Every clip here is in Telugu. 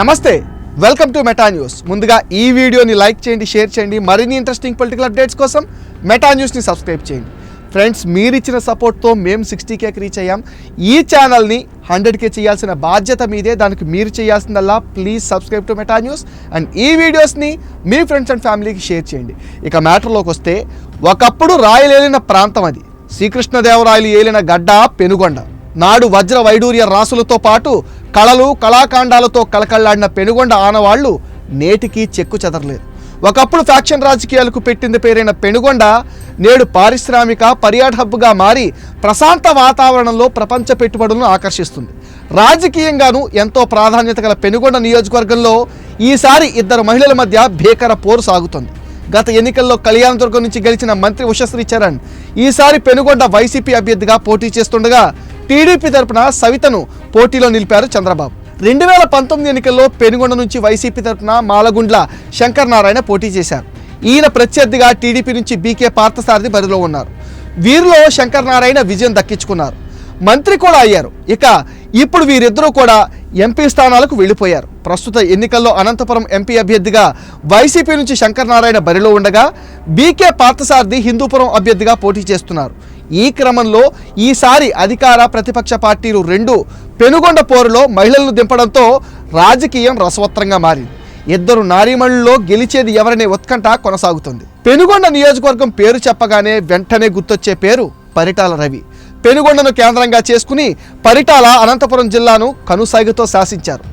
నమస్తే వెల్కమ్ టు మెటా న్యూస్ ముందుగా ఈ వీడియోని లైక్ చేయండి షేర్ చేయండి మరిన్ని ఇంట్రెస్టింగ్ పొలిటికల్ అప్డేట్స్ కోసం మెటా న్యూస్ని సబ్స్క్రైబ్ చేయండి. ఫ్రెండ్స్ మీరిచ్చిన సపోర్ట్తో మేము సిక్స్టీ కేకి రీచ్ అయ్యాం. ఈ ఛానల్ని హండ్రెడ్ కే చేయాల్సిన బాధ్యత మీదే దానికి మీరు చేయాల్సిందల్లా please subscribe to Meta news and ఈ వీడియోస్ని మీ ఫ్రెండ్స్ అండ్ ఫ్యామిలీకి షేర్ చేయండి. ఇక మ్యాటర్లోకి వస్తే ఒకప్పుడు రాయలేలిన ప్రాంతం అది. శ్రీకృష్ణదేవరాయలు ఏలిన గడ్డ పెనుగొండ. నాడు వజ్ర వైడూర్య రాసులతో పాటు కళలు కళాకాండాలతో కళకళ్ళాడిన పెనుగొండ ఆనవాళ్ళు నేటికీ చెక్కు చెదరలేదు. ఒకప్పుడు ఫ్యాక్షన్ రాజకీయాలకు పెట్టింది పేరైన పెనుగొండ నేడు పారిశ్రామిక పర్యాటక హబ్గా మారి ప్రశాంత వాతావరణంలో ప్రపంచ పెట్టుబడులను ఆకర్షిస్తుంది. రాజకీయంగాను ఎంతో ప్రాధాన్యత గల పెనుగొండ నియోజకవర్గంలో ఈసారి ఇద్దరు మహిళల మధ్య భీకర పోరు సాగుతుంది. గత ఎన్నికల్లో కళ్యాణదుర్గం నుంచి గెలిచిన మంత్రి ఉషశ్రీ చరణ్ ఈసారి పెనుగొండ వైసీపీ అభ్యర్థిగా పోటీ చేస్తుండగా టీడీపీ తరపున సవితను పోటీలో నిలిపారు చంద్రబాబు. రెండు వేల పంతొమ్మిది ఎన్నికల్లో పెనుగొండ నుంచి వైసీపీ తరపున మాలగుండ్ల శంకర్ నారాయణ పోటీ చేశారు. ఈయన ప్రత్యర్థిగా టీడీపీ నుంచి బీకే పార్థసారథి బరిలో ఉన్నారు. వీరిలో శంకర్ నారాయణ విజయం దక్కించుకున్నారు. మంత్రి కూడా అయ్యారు. ఇక ఇప్పుడు వీరిద్దరూ కూడా ఎంపీ స్థానాలకు వెళ్ళిపోయారు. ప్రస్తుత ఎన్నికల్లో అనంతపురం ఎంపీ అభ్యర్థిగా వైసీపీ నుంచి శంకర్ నారాయణ బరిలో ఉండగా బీకే పార్థసారథి హిందూపురం అభ్యర్థిగా పోటీ చేస్తున్నారు. ఈ క్రమంలో ఈసారి అధికార ప్రతిపక్ష పార్టీలు రెండు పెనుగొండ పోరులో మహిళలను దింపడంతో రాజకీయం రసవత్రంగా మారింది. ఇద్దరు నారీమణుల్లో గెలిచేది ఎవరనే ఉత్కంఠ కొనసాగుతుంది. పెనుగొండ నియోజకవర్గం పేరు చెప్పగానే వెంటనే గుర్తొచ్చే పేరు పరిటాల రవి. పెనుగొండను కేంద్రంగా చేసుకుని పరిటాల అనంతపురం జిల్లాను కనుసాగుతో శాసించారు.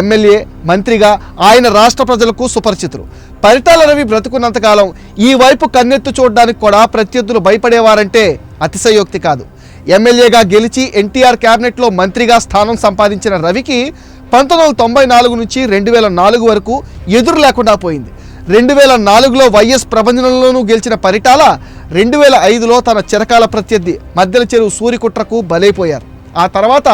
ఎమ్మెల్యే మంత్రిగా ఆయన రాష్ట్ర ప్రజలకు సుపరిచితులు. పరిటాల రవి బ్రతుకున్నంతకాలం ఈ వైపు కన్నెత్తు చూడడానికి కూడా ప్రత్యర్థులు భయపడేవారంటే అతిశయోక్తి కాదు. ఎమ్మెల్యేగా గెలిచి ఎన్టీఆర్ క్యాబినెట్లో మంత్రిగా స్థానం సంపాదించిన రవికి పంతొమ్మిది వందల తొంభై నాలుగు నుంచి రెండు వేల నాలుగు వరకు ఎదురు లేకుండా పోయింది. రెండు వేల నాలుగులో వైఎస్ ప్రభంజనంలోనూ గెలిచిన పరిటాల రెండు వేల ఐదులో తన చిరకాల ప్రత్యర్థి మధ్యల చెరువు సూరికుట్రకు బలైపోయారు. ఆ తర్వాత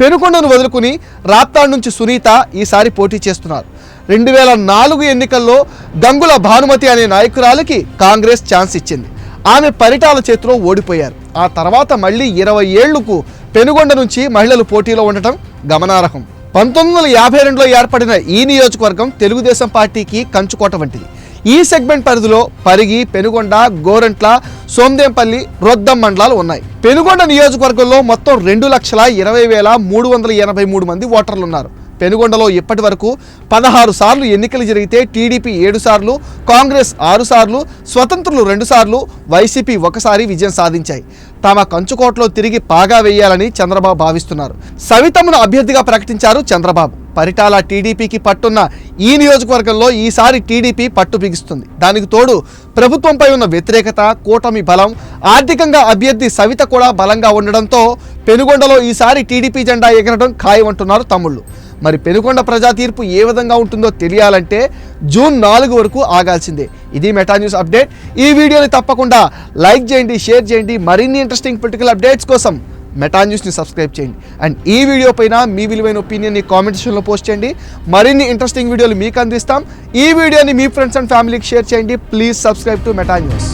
పెనుకొండను వదులుకుని రాప్తాడ్ నుంచి సునీత ఈసారి పోటీ చేస్తున్నారు. రెండు వేల నాలుగు ఎన్నికల్లో గంగుల భానుమతి అనే నాయకురాలికి కాంగ్రెస్ ఛాన్స్ ఇచ్చింది. ఆమె పరిటాల చేతిలో ఓడిపోయారు. ఆ తర్వాత మళ్ళీ ఇరవై ఏళ్ళకు పెనుగొండ నుంచి మహిళలు పోటీలో ఉండటం గమనార్హం. పంతొమ్మిది వందల యాభై రెండులో ఏర్పడిన ఈ నియోజకవర్గం తెలుగుదేశం పార్టీకి కంచుకోట వంటిది. ఈ సెగ్మెంట్ పరిధిలో పరిగి పెనుగొండ గోరంట్ల సోందేంపల్లి రొద్దం మండలాలు ఉన్నాయి. పెనుగొండ నియోజకవర్గంలో మొత్తం రెండు లక్షల ఇరవై వేల మూడు వందల ఎనభై మూడు మంది ఓటర్లు ఉన్నారు. పెనుగొండలో ఇప్పటి వరకు పదహారు సార్లు ఎన్నికలు జరిగితే టీడీపీ ఏడు సార్లు కాంగ్రెస్ ఆరు సార్లు స్వతంత్రులు రెండు సార్లు వైసీపీ ఒకసారి విజయం సాధించాయి. తమ కంచుకోటలో తిరిగి పాగా వేయాలని చంద్రబాబు భావిస్తున్నారు. సవితమ్మను అభ్యర్థిగా ప్రకటించారు చంద్రబాబు. పరిటాల టీడీపీకి పట్టున్న ఈ నియోజకవర్గంలో ఈసారి టీడీపీ పట్టు బిగిస్తుంది. దానికి తోడు ప్రభుత్వంపై ఉన్న వ్యతిరేకత కూటమి బలం ఆర్థికంగా అభ్యర్థి సవిత కూడా బలంగా ఉండడంతో పెనుగొండలో ఈసారి టీడీపీ జెండా ఎగరడం ఖాయమంటున్నారు తమ్ముళ్ళు. మరి పెనుకొండ ప్రజా తీర్పు ఏ విధంగా ఉంటుందో తెలియాలంటే జూన్ నాలుగు వరకు ఆగాల్సిందే. ఇది మెటా న్యూస్ అప్డేట్. ఈ వీడియోని తప్పకుండా లైక్ చేయండి షేర్ చేయండి. మరిన్ని ఇంట్రెస్టింగ్ పొలిటికల్ అప్డేట్స్ కోసం మెటా న్యూస్ని సబ్స్క్రైబ్ చేయండి. అండ్ ఈ వీడియో పైన మీ విలువైన ఒపీనియన్ని కామెంట్ సెక్షన్లో పోస్ట్ చేయండి. మరిన్ని ఇంట్రెస్టింగ్ వీడియోలు మీకు అందిస్తాం. ఈ వీడియోని మీ ఫ్రెండ్స్ అండ్ ఫ్యామిలీకి షేర్ చేయండి. Please subscribe to Meta news.